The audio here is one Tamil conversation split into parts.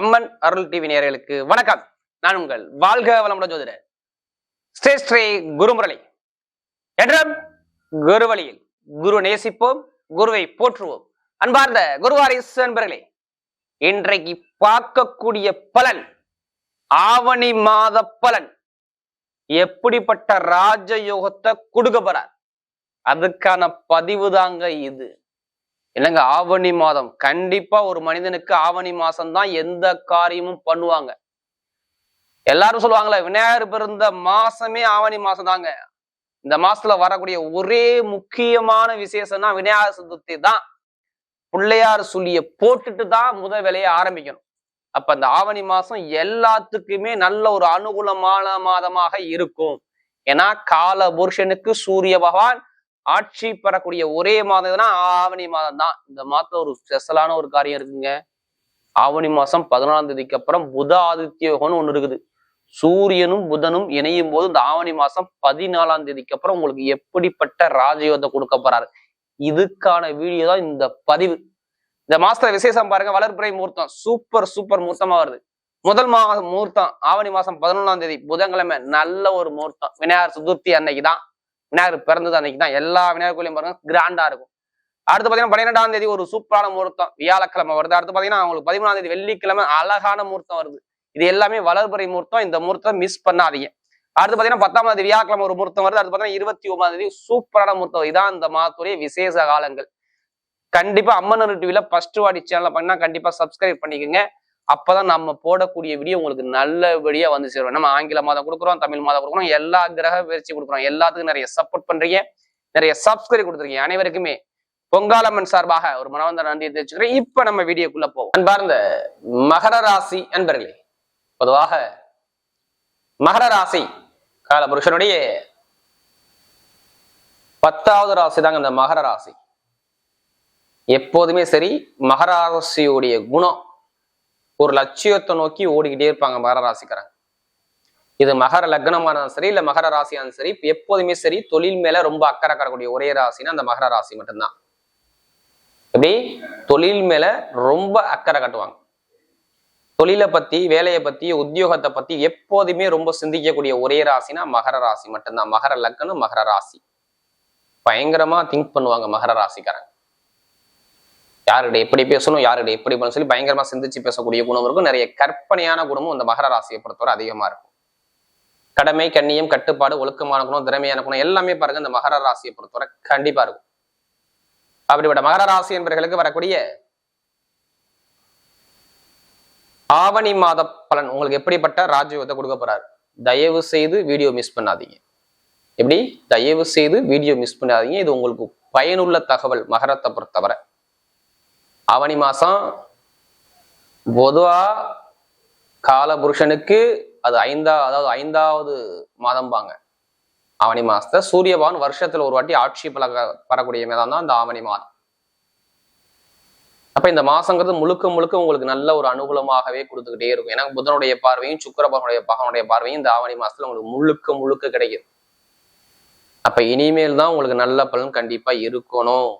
அம்மன் அருள் டிவி நேர்களுக்கு வணக்கம். நான் உங்கள் வாழ்க வளமுடன் ஜோதிடர் ஸ்ரீ ஸ்ரீ குருமுரளி. என்றும் குருவழியில் குரு நேசிப்போம் குருவை போற்றுவோம். அன்பார்ந்த குருவாரிஸ் அன்பர்களே இன்றைக்கு பார்க்கக்கூடிய பலன் ஆவணி மாத பலன். எப்படிப்பட்ட ராஜயோகத்தை கொடுக்க போறார்? அதுக்கான பதிவு தாங்க இது. இல்லைங்க ஆவணி மாதம். கண்டிப்பா ஒரு மனிதனுக்கு ஆவணி மாசம் தான் எந்த காரியமும் பண்ணுவாங்க. எல்லாரும் சொல்லுவாங்களே விநாயகர் பிறந்த மாசமே ஆவணி மாசம் தாங்க இந்த மாசத்துல வரக்கூடிய ஒரே முக்கியமான விசேஷம்னா விநாயகர் சதுர்த்தி தான். பிள்ளையார் சொல்லிய போட்டுட்டு தான் முத வேலையை ஆரம்பிக்கணும். அப்ப அந்த ஆவணி மாசம் எல்லாத்துக்குமே நல்ல ஒரு அனுகூலமான மாதமாக இருக்கும். ஏன்னா கால புருஷனுக்கு சூரிய பகவான் ஆட்சி பெறக்கூடிய ஒரே மாதம் எதுனா ஆவணி மாதம் தான். இந்த மாதத்துல ஒரு ஸ்பெஷலான ஒரு காரியம் இருக்குங்க. ஆவணி மாசம் பதினாலாம் தேதிக்கு அப்புறம் புத ஆதித்ய யோகம்னு ஒன்று இருக்குது. சூரியனும் புதனும் இணையும் போது இந்த ஆவணி மாசம் பதினாலாம் தேதிக்கு அப்புறம் உங்களுக்கு எப்படிப்பட்ட ராஜயோகத்தை கொடுக்க போறாரு? இதுக்கான வீடியோ தான் இந்த பதிவு. இந்த மாசத்துல விசேஷம் பாருங்க வளர்பிறை முகூர்த்தம். சூப்பர் சூப்பர் முகூர்த்தமா வருது. முதல் மாதம் முகூர்த்தம் ஆவணி மாசம் பதினொன்றாம் தேதி புதன்கிழமை நல்ல ஒரு முகூர்த்தம். விநாயகர் சதுர்த்தி அன்னைக்கு தான் விநாயகர் பிறந்தது அன்னைக்கு தான் எல்லா விநாயகர் கோயிலையும் பாருங்க கிராண்டா இருக்கும். அடுத்து பாத்தீங்கன்னா பன்னிரெண்டாம் தேதி ஒரு சூப்பரான முகூர்த்தம் வியாழக்கிழமை வருது. அடுத்து பாத்தீங்கன்னா அவங்களுக்கு பதிமூணாம் தேதி வெள்ளிக்கிழமை அழகான முகூர்த்தம் வருது. இது எல்லாமே வளர்பறை முகூர்த்தம். இந்த முகூர்த்தம் மிஸ் பண்ணாதீங்க. அடுத்து பாத்தீங்கன்னா பத்தாம் தேதி வியாழக்கிழமை ஒரு முகூர்த்தம் வருது. அடுத்து பாத்தீங்கன்னா இருபத்தி ஒன்பதாம் தேதி சூப்பரான முகூர்த்தம். இதான் இந்த மாதத்துடைய விசேஷ காலங்கள். கண்டிப்பா அம்மன் டிவில ஃபர்ஸ்ட் வாடி சேனலை பண்ணா கண்டிப்பா சப்ஸ்கிரைப் பண்ணிக்கோங்க. அப்பதான் நம்ம போடக்கூடிய வீடியோ உங்களுக்கு நல்லபடியா வந்து சேரும். நம்ம ஆங்கில மாதம் கொடுக்குறோம் தமிழ் மாதம் கொடுக்குறோம் எல்லா கிரக பயிற்சி கொடுக்குறோம். எல்லாத்துக்கும் நிறைய சப்போர்ட் பண்றீங்க. நிறைய சப்ஸ்கிரைப் கொடுத்துருக்கீங்க. அனைவருக்குமே பொங்காலம்மன் சார்பாக ஒரு மனவந்த நன்றியை தெரிவிச்சுக்கிறேன். இப்ப நம்ம வீடியோக்குள்ள போவோம். அன்பார்ந்த மகர ராசி அன்பர்களே பொதுவாக மகர ராசி கால புருஷனுடைய பத்தாவது ராசி தாங்க இந்த மகர ராசி. எப்போதுமே சரி மகர ராசியுடைய குணம் ஒரு லட்சியத்தை நோக்கி ஓடிக்கிட்டே இருப்பாங்க மகர ராசிக்காரங்க. இது மகர லக்னமாக இருந்தாலும் சரி இல்ல மகர ராசியா இருந்தாலும் சரி எப்போதுமே சரி தொழில் மேல ரொம்ப அக்கறை கரக்கூடிய ஒரே ராசினா அந்த மகர ராசி மட்டும்தான். எப்படி? தொழில் மேல ரொம்ப அக்கறை கட்டுவாங்க. தொழிலை பத்தி வேலையை பத்தி உத்தியோகத்தை பத்தி எப்போதுமே ரொம்ப சிந்திக்கக்கூடிய ஒரே ராசினா மகர ராசி மட்டும்தான். மகர லக்னம் மகர ராசி. பயங்கரமா திங்க் பண்ணுவாங்க மகர ராசிக்காரங்க. யாருடைய எப்படி பேசணும் யாருடைய எப்படி பண்ணணும் சொல்லி பயங்கரமா சிந்திச்சு பேசக்கூடிய குணம் இருக்கும். நிறைய கற்பனையான குணமும் இந்த மகர ராசியை பொறுத்தவரை அதிகமா இருக்கும். கடமை கண்ணியம் கட்டுப்பாடு ஒழுக்கமான குணம் திறமையான குணம் எல்லாமே பாருங்க இந்த மகர ராசியை பொறுத்தவரை கண்டிப்பா இருக்கும். அப்படிப்பட்ட மகர ராசி என்பவர்களுக்கு வரக்கூடிய ஆவணி மாத பலன் உங்களுக்கு எப்படிப்பட்ட ராஜயோகத்தை கொடுக்க போறாரு? தயவு செய்து வீடியோ மிஸ் பண்ணாதீங்க. எப்படி? தயவு செய்து வீடியோ மிஸ் பண்ணாதீங்க. இது உங்களுக்கு பயனுள்ள தகவல் மகரத்தை பொறுத்தவரை. ஆவணி மாசம் பொதுவா காலபுருஷனுக்கு அது ஐந்தா அதாவது ஐந்தாவது மாதம்பாங்க. ஆவணி மாசத்தை சூரியபான் வருஷத்துல ஒரு வாட்டி ஆட்சி பழக வரக்கூடிய மாதம் தான் இந்த ஆவணி மாதம். அப்ப இந்த மாசங்கிறது முழுக்க முழுக்க உங்களுக்கு நல்ல ஒரு அனுகூலமாகவே கொடுத்துக்கிட்டே இருக்கும். ஏன்னா புதனுடைய பார்வையும் சுக்கர பகவனுடைய பார்வையும் இந்த ஆவணி மாசத்துல உங்களுக்கு முழுக்க முழுக்க கிடைக்கும். அப்ப இனிமேல் தான் உங்களுக்கு நல்ல பலன் கண்டிப்பா இருக்கணும்.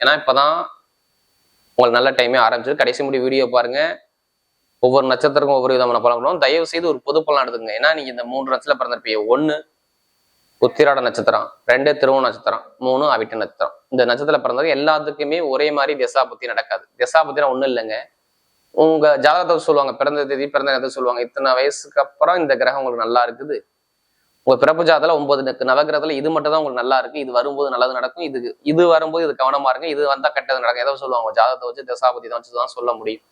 ஏன்னா இப்பதான் உங்களுக்கு நல்ல டைமே ஆரம்பிச்சது. கடைசி முடி வீடியோ பாருங்க. ஒவ்வொரு நட்சத்திரக்கும் ஒவ்வொரு விதமான பலன் கொடுக்கும். தயவு செய்து ஒரு பொது பலன் எடுத்துங்க ஏன்னா நீங்க இந்த மூன்று நட்சத்திரம் பிறந்திருப்பீங்க. ஒன்னு உத்திராட நட்சத்திரம். ரெண்டு திருவ நட்சத்திரம். மூணு அவிட்ட நட்சத்திரம். இந்த நட்சத்திரம் பிறந்தது எல்லாத்துக்குமே ஒரே மாதிரி திசாபுத்தி நடக்காது. திசாபுத்தினா ஒன்றும் இல்லைங்க. உங்க ஜாதகத்தை சொல்லுவாங்க. பிறந்த தேதி பிறந்த நேரத்தை சொல்லுவாங்க? இத்தனை வயசுக்கு அப்புறம் இந்த கிரகம் உங்களுக்கு நல்லா இருக்குது. உங்க பிறப்பு ஜாதத்துல ஒன்பது நக்கு- நவகிரகத்துல இது மட்டும் தான் உங்களுக்கு நல்லா இருக்கு இது வரும்போது நல்லது நடக்கும் இது இது வரும்போது இது கவனமா இருக்கு இது வந்தா கெட்டது நடக்கும் எதை சொல்லுவாங்க ஜாதகத்தை வச்சு தசாபதி தான் வச்சு தான் சொல்ல முடியும்.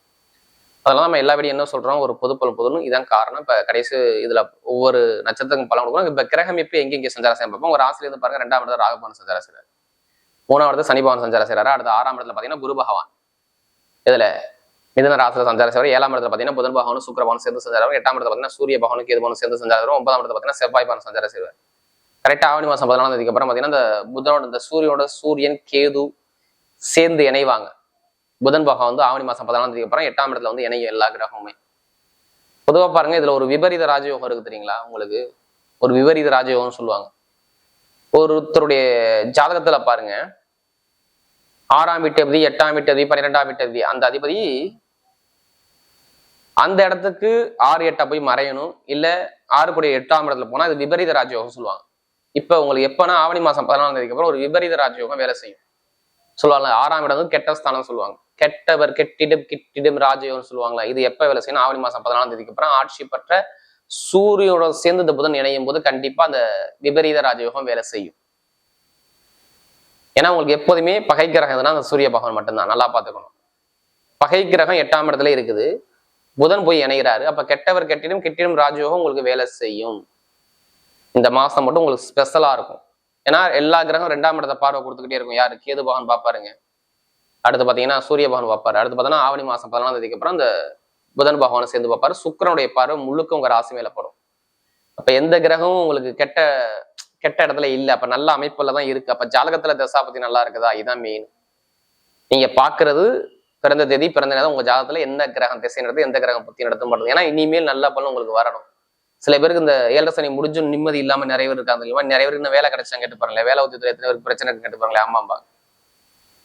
அதெல்லாம் நம்ம எல்லா வீடியும் என்ன சொல்றோம் ஒரு பொது பலன் பொதுன்னு இதான் காரணம். இப்ப கடைசி இதுல ஒவ்வொரு நட்சத்திரத்துக்கும் பலன் கொடுக்கணும். இப்ப கிரகம் இப்ப எங்க எங்க சஞ்சாரம் செய்ய பார்ப்போம். ஒரு ஆசிரியர் பாருங்க ரெண்டாம் இடத்துல ராகபவன் சஞ்சாரம் செய்யறாரு மூணாம் இடத்துல சனி பவன் சஞ்சாரம் செய்யறாரு அடுத்த ஆறாம் இடத்துல பாத்தீங்கன்னா குரு பகவான். இதுல மிதன ராசியில சஞ்சாரம் செய்வார். ஏழாம் இடத்துல பார்த்தீங்கன்னா புதன் பகவானும் சுக்கிர சேர்ந்து சஞ்சாரம் எட்டாம் இடத்துல பார்த்தீங்கன்னா சூரிய பகவானும் கேது சேர்ந்து சஞ்சாரம் வரும் ஒன்பதாம் இடத்துல பார்த்தீங்கன்னா செவ்வாய் பகவான் சஞ்சாரம் செய்வார். கரெக்டாக ஆவணி மாதம் பதினாலாம் தேதிக்கு அப்புறம் பார்த்தீங்கன்னா இந்த புதனோட இந்த சூரியனோட சூரியன் கேது சேர்ந்து இணைவாங்க. புதன் பகவான் வந்து ஆவணி மாசம் பதினாலாம் தேதிக்கு அப்புறம் எட்டாம் இடத்துல வந்து இணையும் எல்லா கிரகமுமே. பொதுவாக பாருங்க இதுல ஒரு விபரீத ராஜயோகம் இருக்கு தெரியுங்களா? உங்களுக்கு ஒரு விபரீத ராஜயோகம்னு சொல்லுவாங்க. ஒருத்தருடைய ஜாதகத்துல பாருங்க. ஆறாம் வீட்டு அதிபதி எட்டாம் வீட்டு அதிபதி பன்னிரெண்டாம் வீட்டு அதிபதி அந்த அதிபதி அந்த இடத்துக்கு ஆறு எட்டா போய் மறையணும். இல்ல ஆறு கூடிய எட்டாம் இடத்துல போனா அது விபரீத ராஜயோகம் சொல்லுவாங்க. இப்ப உங்களுக்கு எப்பனா ஆவணி மாசம் பதினாலாம் தேதிக்கு அப்புறம் ஒரு விபரீத ராஜயோகம் வேலை செய்யும். சொல்லுவாங்க ஆறாம் இடம் வந்து கெட்ட ஸ்தானம் சொல்லுவாங்க. கெட்டவர் கெட்டிடம் கிட்டிடம் ராஜயோகம் சொல்லுவாங்களா இது எப்ப வேலை செய்யணும்? ஆவணி மாசம் பதினாலாம் தேதிக்கு அப்புறம் ஆட்சி பெற்ற சூரியனோட சேர்ந்து இந்த புதன் இணையும் போது கண்டிப்பா அந்த விபரீத ராஜயோகம் வேலை செய்யும். ஏன்னா உங்களுக்கு எப்போதுமே பகை கிரகம் எதுனா அந்த சூரிய பகவான் மட்டும்தான். நல்லா பார்த்துக்கணும். பகை கிரகம் எட்டாம் இடத்துல இருக்குது. புதன் போய் இணைகிறாரு அப்ப கெட்டவர் கெட்டிடும் கெட்டிடும் ராஜயோகம் உங்களுக்கு வேலை செய்யும். இந்த மாசம் மட்டும் உங்களுக்கு ஸ்பெஷலா இருக்கும். ஏன்னா எல்லா கிரகம் ரெண்டாம் இடத்தை பார்வை கொடுத்துக்கிட்டே இருக்கும். யாரு? கேது பகவான் பாப்பாருங்க அடுத்து பாத்தீங்கன்னா சூரிய பகவான் பார்ப்பாரு. அடுத்து பார்த்தோன்னா ஆவணி மாசம் பதினாலாம் தேதிக்கு அப்புறம் அந்த புதன் பகவானை சேர்ந்து பார்ப்பாரு. சுக்கரனுடைய பார்வை முழுக்க உங்க ராசி மேல படும். அப்ப எந்த கிரகமும் உங்களுக்கு கெட்ட கெட்ட இடத்துல இல்ல. அப்ப நல்ல அமைப்புல தான் இருக்கு. அப்ப ஜாலகத்துல தசாபதி நல்லா இருக்குதா? இதுதான் மெயின் நீங்க பாக்குறது பிறந்த தேதி பிறந்த நேரம் உங்க ஜாதகத்துல எந்த கிரகம் திசை நடத்து எந்த கிரகம் புத்தி நடத்தும் பண்ணுறது ஏன்னா இனிமேல் நல்ல பலன் உங்களுக்கு வரணும். சில பேருக்கு இந்த ஏழரை சனி முடிஞ்சும் நிம்மதி இல்லாம நிறைய பேர் இருக்காங்க இல்லையா நிறைய பேருக்கு இன்னும் வேலை கிடைச்சா கேட்டு பாருங்களேன். வேலை உத்தியத்துல எத்தனை பேருக்கு பிரச்சனை கேட்டு பாருங்களேன். ஆமாம்பா.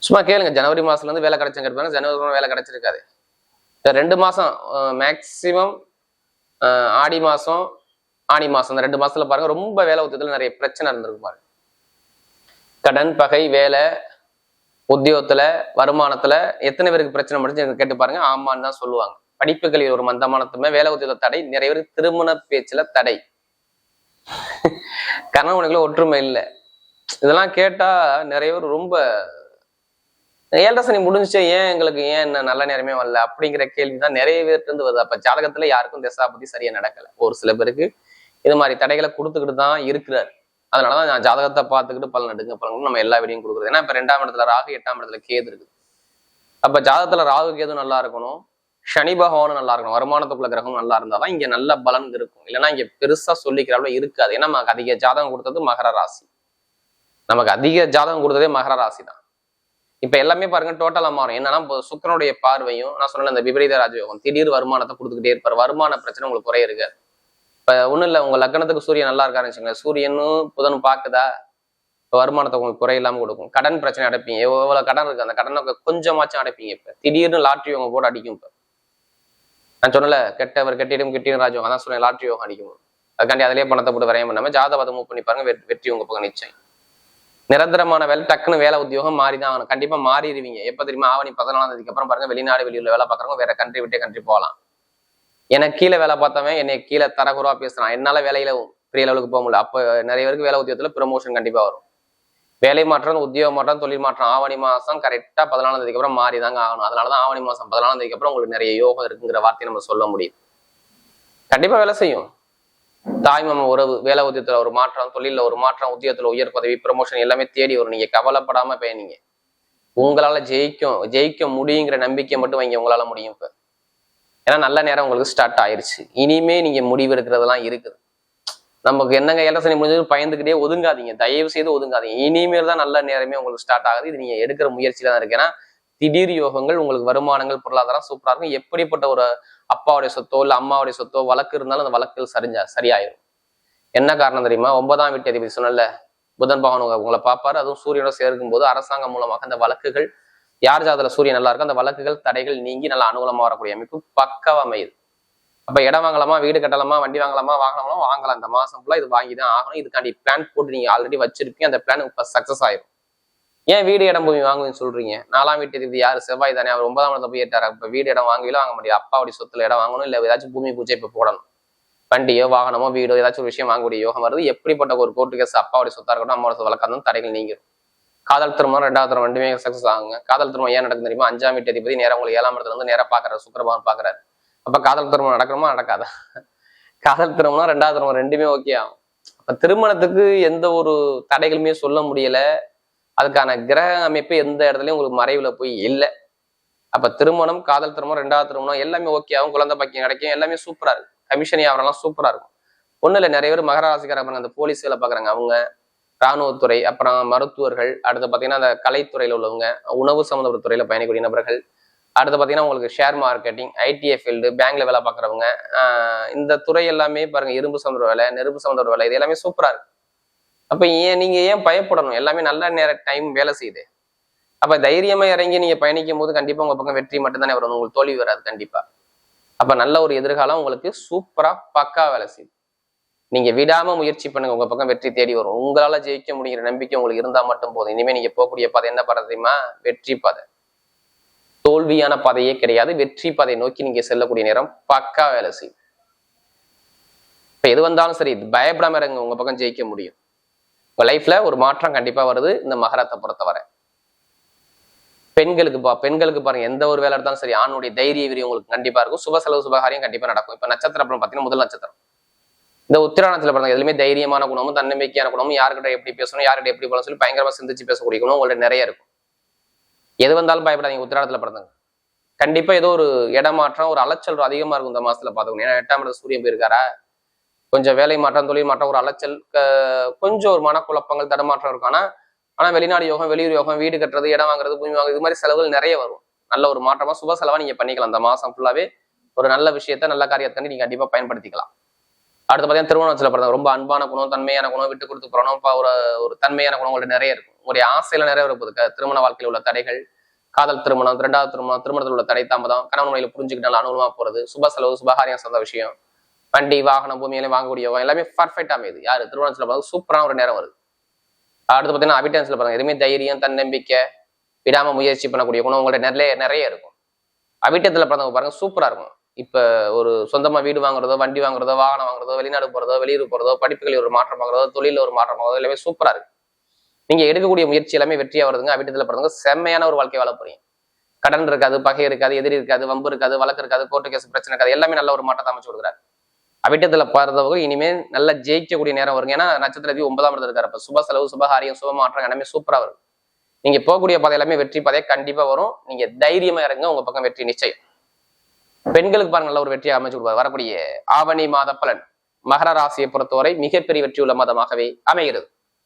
சும்மா கேளுங்க. ஜனவரி மாசத்துல இருந்து வேலை கிடைச்சா கேட்டு பாருங்க. ஜனவரி வேலை கிடைச்சிருக்காது. ரெண்டு மாசம் மேக்சிமம் ஆடி மாசம் ஆணி மாசம். இந்த ரெண்டு மாசத்துல பாருங்க ரொம்ப வேலை உத்தியத்துல நிறைய பிரச்சனை இருந்திருக்கு பாருங்க. கடன் பகை வேலை உத்தியோகத்துல வருமானத்துல எத்தனை பேருக்கு பிரச்சனை முடிஞ்சு கேட்டு பாருங்க. ஆமான்னு தான் சொல்லுவாங்க. படிப்புகளில் ஒரு மந்தமானத்துமே வேலை உத்தியோக தடை நிறைய பேருக்கு திருமண பேச்சுல தடை. கணவனுக்குள்ள ஒற்றுமை இல்லை. இதெல்லாம் கேட்டா நிறைய பேர் ரொம்ப ஏழரை சனி ஏன் எங்களுக்கு ஏன் என்ன நல்ல நேரமே வரல அப்படிங்கிற கேள்விதான் நிறைய பேர்ட்டு இருந்து வருது. அப்ப ஜாதகத்துல யாருக்கும் தசாபதி சரியா நடக்கல. ஒரு சில பேருக்கு இது மாதிரி தடைகளை கொடுத்துக்கிட்டு தான் இருக்கிறார். அதனாலதான் நான் ஜாதகத்தை பார்த்துக்கிட்டு பலன் எடுங்க பலன் நம்ம எல்லா வீடியும் கொடுக்குறது. ஏன்னா இப்ப ரெண்டாம் இடத்துல ராகு எட்டாம் இடத்துல கேது இருக்குது. அப்ப ஜாதகத்துல ராகு கேது நல்லா இருக்கணும். சனி பகவானும் நல்லா இருக்கணும். வருமானத்துக்குள்ள கிரகம் நல்லா இருந்தாதான் இங்க நல்ல பலன் இருக்கும். இல்லைன்னா இங்க பெருசா சொல்லிக்கிறாப்புல இருக்காது. ஏன்னா நமக்கு அதிக ஜாதகம் கொடுத்தது மகர ராசி. நமக்கு அதிக ஜாதகம் கொடுத்ததே மகர ராசி தான். இப்ப எல்லாமே பாருங்க டோட்டலா மாறும். என்னன்னா சுக்கரனுடைய பார்வையும் நான் சொன்ன இந்த விபரீத ராஜயோகம். திடீர் வருமானத்தை கொடுத்துக்கிட்டே இருப்பார். வருமான பிரச்சனை உங்களுக்கு குறைய இருக்காது. இப்ப ஒன்றும் இல்ல உங்க லக்னத்துக்கு சூரியன் நல்லா இருக்காருன்னு வச்சுக்கோங்க. சூரியனும் புதனும் பாக்குதா? இப்போ வருமானத்தை உங்களுக்கு குறை இல்லாம கொடுக்கும். கடன் பிரச்சனை அடைப்பீங்க. எவ்வளோ கடன் இருக்கு? அந்த கடனை கொஞ்சமாச்சும் அடைப்பீங்க இப்போ. திடீர்னு லாட்ரி உங்க போட்டு அடிக்கும் இப்போ. நான் சொன்னல கெட்டவர் கெட்டிடும் கெட்டிடும் ராஜயோகம் அதான் சொன்னேன் லாட்ரி யோகம் அடிக்கும். அதுக்காண்டி அதிலே பணத்தை போட்டு வரையம் பண்ணாமல் ஜாதகத்தை மூவ் பண்ணி பாருங்க வெற்றி உங்க பக்கம் நிச்சயம். நிரந்தரமான வேலை டக்குன்னு வேலை உத்தியோகம் மாறி தான் ஆகணும். கண்டிப்பா மாறிடுவீங்க. எப்ப தெரியுமா? ஆவணி பதினாலாம் தேதிக்கு அப்புறம் பாருங்க வெளிநாடு வெளியூர்ல வேலை பார்க்குறவங்க வேற கண்ட்ரி விட்டே கண்ட்ரி போகலாம். எனக்கு கீழே வேலை பார்த்தவன் என்னை கீழே தரகுறவா பேசுறான். என்னால வேலையில பெரிய லெவலுக்கு போக முடியல. அப்போ நிறைய பேருக்கு வேலை உத்தியோகத்துல ப்ரமோஷன் கண்டிப்பா வரும். வேலை மாற்றம் உத்தியோக மாற்றம் தொழில் மாற்றம் ஆவணி மாசம் கரெக்டா பதினாலாம் தேதிக்கு அப்புறம் மாறி தாங்க ஆகணும். அதனாலதான் ஆவணி மாசம் பதினாலாம் தேதிக்கு அப்புறம் உங்களுக்கு நிறைய யோகம் இருக்குங்கிற வார்த்தையை நம்ம சொல்ல முடியும். கண்டிப்பா வேலை செய்யும். தாய்மாம உறவு வேலை உத்தியத்துல ஒரு மாற்றம் தொழில ஒரு மாற்றம் உத்தியோகத்துல உயர் பதவி ப்ரமோஷன் எல்லாமே தேடி வரும். நீங்க கவலைப்படாம பயணிங்க. உங்களால ஜெயிக்கும் ஜெயிக்க முடியுங்கிற நம்பிக்கை மட்டும் வைங்க. உங்களால முடியும் இப்ப. ஏன்னா நல்ல நேரம் உங்களுக்கு ஸ்டார்ட் ஆயிருச்சு. இனிமே நீங்க முடிவு எடுக்கிறதெல்லாம் இருக்குது நமக்கு என்னங்க ஏழரை முடிஞ்சது பயந்துக்கிட்டே ஒதுங்காதீங்க. தயவு செய்து ஒதுங்காதீங்க. இனிமேல் தான் நல்ல நேரமே உங்களுக்கு ஸ்டார்ட் ஆகுது. இது நீங்க எடுக்கிற முயற்சியில தான் இருக்கு. ஏன்னா திடீர் யோகங்கள் உங்களுக்கு வருமானங்கள் பொருளாதாரம் சூப்பரா இருக்கும். எப்படிப்பட்ட ஒரு அப்பாவுடைய சொத்தோ இல்லை அம்மாவுடைய சொத்தோ வழக்கு இருந்தாலும் அந்த வழக்குகள் சரிஞ்சா சரியாயிடும் என்ன காரணம் தெரியுமா? ஒன்பதாம் வீட்டு அதிபதி சொன்னல புதன் பகவான் உங்களை பார்ப்பாரு. அதுவும் சூரியனோட சேர்க்கும் போது அரசாங்கம் மூலமாக அந்த வழக்குகள் யார் ஜாதத்துல சூரியன் நல்லா இருக்கோ அந்த வழக்குகள் தடைகள் நீங்கி நல்லா அனுகூலமா வரக்கூடிய அமைப்பு பக்கவ அமையுது அப்ப இடம் வாங்கலாமா வீடு கட்டலாமா வண்டி வாங்கலாமா வாங்கலாமா வாங்கலாம். இந்த மாசம் ஃபுல்லா இது வாங்கி தான் ஆகணும். இதுக்காண்டி பிளான் போட்டு நீங்க ஆல்ரெடி வச்சிருப்பீங்க. அந்த பிளான் இப்ப சக்சஸ் ஆயிரும். ஏன் வீடு இடம் பூமி வாங்குவீங்கன்னு சொல்றீங்க? நாலாம் வீட்டு இது யாரு? செவ்வாய் தானே. அவர் ஒன்பதாம் இடத்துல போய் ஏற்றாரு? இப்ப வீடு இடம் வாங்கவில வாங்க முடியாது. அப்பாவுடைய சொத்துல இடம் வாங்கணும். இல்ல ஏதாச்சும் பூமி பூஜை இப்ப போடணும். வண்டியோ வாகனமோ வீடோ ஏதாச்சும் ஒரு விஷயம் வாங்கக்கூடிய யோகம் வருது. எப்படிப்பட்ட ஒரு கோர்ட்டு கேஸ் அப்பாவுடைய சொத்தா இருக்கட்டும் அம்மாவோட சொத்து வழக்கம் தடைகள் நீங்கிரும். காதல் திருமணம் ரெண்டாவது திருமணம் ரெண்டுமே சக்சஸ் ஆகுங்க. காதல் திருமணம் ஏன் நடக்கும் தெரியுமா? அஞ்சாம் வீட்டு அதிபதி நேரம் உங்களுக்கு ஏழாம் இடத்துல இருந்து நேரம் பாக்குறாரு சுக்கரபான் பாக்குறாரு. அப்ப காதல் திருமணம் நடக்கணுமா? நடக்காதா? காதல் திருமணம் ரெண்டாவது திருமணம் ரெண்டுமே ஓகே ஆகும். அப்ப திருமணத்துக்கு எந்த ஒரு தடைகளுமே சொல்ல முடியல. அதுக்கான கிரக அமைப்பு எந்த இடத்துலயும் உங்களுக்கு மறைவுல போய் இல்லை. அப்ப திருமணம் காதல் திருமணம் ரெண்டாவது திருமணம் எல்லாமே ஓகே ஆகும். குழந்தை பாக்கியம் கிடைக்கும். எல்லாமே சூப்பரா இருக்கும் கமிஷன் வியாபாரம்லாம் சூப்பரா இருக்கும். ஒண்ணு இல்லை நிறைய பேர் மகராசிக்காரங்க அந்த போலீஸ் வேலை பாக்குறாங்க அவங்க. இராணுவத்துறை அப்புறம் மருத்துவர்கள் அடுத்து பார்த்தீங்கன்னா அந்த கலைத்துறையில் உள்ளவங்க உணவு சம்மந்தப்பட்ட துறையில பயணிக்கூடிய நபர்கள் அடுத்து பாத்தீங்கன்னா உங்களுக்கு ஷேர் மார்க்கெட்டிங் ஐடிஐ ஃபீல்டு பேங்க்ல வேலை பார்க்குறவங்க இந்த துறை எல்லாமே பாருங்க இரும்பு சம்மந்த வேலை நெருப்பு சம்மந்த வேலை இது எல்லாமே சூப்பரா இருக்கு. அப்ப ஏன் நீங்க ஏன் பயப்படணும்? எல்லாமே நல்ல நேர டைம் வேலை செய்யுது. அப்ப தைரியமா இறங்கி நீங்க பயணிக்கும் போது கண்டிப்பா உங்க பக்கம் வெற்றி மட்டும்தானே வரும் உங்களுக்கு தோல்வி வராது கண்டிப்பா. அப்ப நல்ல ஒரு எதிர்காலம் உங்களுக்கு சூப்பரா பக்கா வேலை செய்யுது. நீங்க விடாம முயற்சி பண்ணுங்க. உங்க பக்கம் வெற்றி தேடி வரும். உங்களால ஜெயிக்க முடிகிற நம்பிக்கை உங்களுக்கு இருந்தா மட்டும் போதும். இனிமே நீங்க போகக்கூடிய பாதை என்ன பாதை தெரியுமா? வெற்றி பாதை. தோல்வியான பாதையே கிடையாது. வெற்றி பாதை நோக்கி நீங்க செல்லக்கூடிய நேரம் பக்கா வேலை செய்யும். இப்ப எது வந்தாலும் சரி பயப்படாம இருங்க. உங்க பக்கம் ஜெயிக்க முடியும். உங்க லைஃப்ல ஒரு மாற்றம் கண்டிப்பா வருது. இந்த மகரத்தை பொறுத்தவரை பெண்களுக்கு பா பெண்களுக்கு பாருங்க. எந்த ஒரு வேலை இருந்தாலும் சரி ஆணுடைய தைரிய விரி உங்களுக்கு கண்டிப்பா இருக்கும். சுப செலவு சுபகாரியம் கண்டிப்பா நடக்கும். இப்ப நட்சத்திரம் அப்புறம் பாத்தீங்கன்னா முதல் நட்சத்திரம். இந்த உத்திராணத்துல பிறந்த எதுவுமே தைரியமான குணமும் தன்னம்பிக்கையான குணமும் யார்கிட்ட எப்படி பேசணும் யார்கிட்ட எப்படி போகணும் சொல்லி பயங்கரமா சிந்திச்சு பேசக்கூடிய குணம் உங்கள்ட்ட நிறைய இருக்கும். எது வந்தாலும் பயப்படாதீங்க உத்திராணத்துல பிறந்தவங்க கண்டிப்பா ஏதோ ஒரு இடமாற்றம் ஒரு அலைச்சல் அதிகமா இருக்கும் இந்த மாசத்துல பாத்துக்கணும் ஏன்னா எட்டாம் இடத்துல சூரியன் போயிருக்காரா? கொஞ்சம் வேலை மாற்றம் தொழில் மாற்றம் ஒரு அலைச்சல் கொஞ்சம் ஒரு மனக்குழப்பங்கள் தடமாற்றம் இருக்கும். ஆனா வெளிநாடு யோகம் வெளியூர் யோகம் வீடு கட்டுறது இடம் வாங்குறது பூமி வாங்குறது இது மாதிரி செலவுகள் நிறைய வரும். நல்ல ஒரு மாற்றமா சுப செலவா நீங்க பண்ணிக்கலாம். அந்த மாசம் ஃபுல்லாவே ஒரு நல்ல விஷயத்த நல்ல காரியத்தை நீங்க கண்டிப்பா பயன்படுத்திக்கலாம். அடுத்து பார்த்தீங்கன்னா திருமணத்துல பிறந்த ரொம்ப அன்பான குணம் தன்மையான குணம் விட்டு கொடுத்து போறணும் இப்போ ஒரு ஒரு தன்மையான குணம் உங்கள்ட்ட நிறைய இருக்கும். ஒரு ஆசையில நிறைய இருப்பது திருமண வாழ்க்கையில் உள்ள தடைகள் காதல் திருமணம் இரண்டாவது திருமணம் திருமணத்தில் உள்ள தடை தாமதம் கணவன் முறையில் புரிஞ்சுக்கிட்டு அனுகூலமா போறது சுப செலவு சுபகாரியம் சொந்த விஷயம் வண்டி வாகனம் பூமியில வாங்கக்கூடிய எல்லாமே பர்ஃபெக்ட் அமையுது. யாரு? திருமணத்துல பார்த்தா சூப்பரான ஒரு நேரம் வருது. அடுத்து பார்த்தீங்கன்னா அபிட்டன்ஸ்ல பாருங்க எதுவுமே தைரியம் தன்னம்பிக்கை விடாம முயற்சி பண்ணக்கூடிய குணம் உங்கள்ட்ட நிறைய நிறைய இருக்கும். அபிட்டத்தில் பிறந்தவங்க பாருங்க சூப்பரா இருக்கும். இப்போ ஒரு சொந்தமாக வீடு வாங்குறதோ வண்டி வாங்குறதோ வாகனம் வாங்குறதோ வெளிநாடு போறதோ வெளியூர் போகிறதோ படிப்புகளில் ஒரு மாற்றம் வாங்குறதோ தொழிலில் ஒரு மாற்றம் வாங்குறதோ எல்லாமே சூப்பராக இருக்குது நீங்கள் எடுக்கக்கூடிய முயற்சி எல்லாமே வெற்றியாக வருதுங்க. அபிட்டத்துல பிறந்தவங்க செம்மையான ஒரு வாழ்க்கை வாழ போறீங்க. கடன் இருக்காது பகை இருக்காது எதிரி இருக்காது வம்பு இருக்காது வழக்கு இருக்காது கோர்ட்டு கேஸ் பிரச்சனை இருக்காது எல்லாமே நல்ல ஒரு மாற்றத்தை அமைச்சு கொடுக்குறாரு. அவிட்டத்தில் பிறந்தவங்க இனிமேல் நல்லா ஜெயிக்கக்கூடிய நேரம் வருங்க. ஏன்னா நட்சத்திரத்தையும் ஒன்பதாம் இடத்துல இருக்காரு. அப்போ சுப செலவு சுபகாரியம் சுப மாற்றம் எல்லாமே சூப்பராக வரும். நீங்கள் போகக்கூடிய பாதை எல்லாமே வெற்றி பாதையாக கண்டிப்பாக வரும். நீங்கள் தைரியமாக இறங்க உங்கள் பக்கம் வெற்றி நிச்சயம். பெண்களுக்கு பாருங்க நல்ல ஒரு வெற்றியை அமைச்சு கொடுப்பார். வரக்கூடிய ஆவணி மாத பலன் மகர ராசியை பொறுத்தவரை மிகப்பெரிய வெற்றியுள்ள மாதமாகவே அமைகிறது.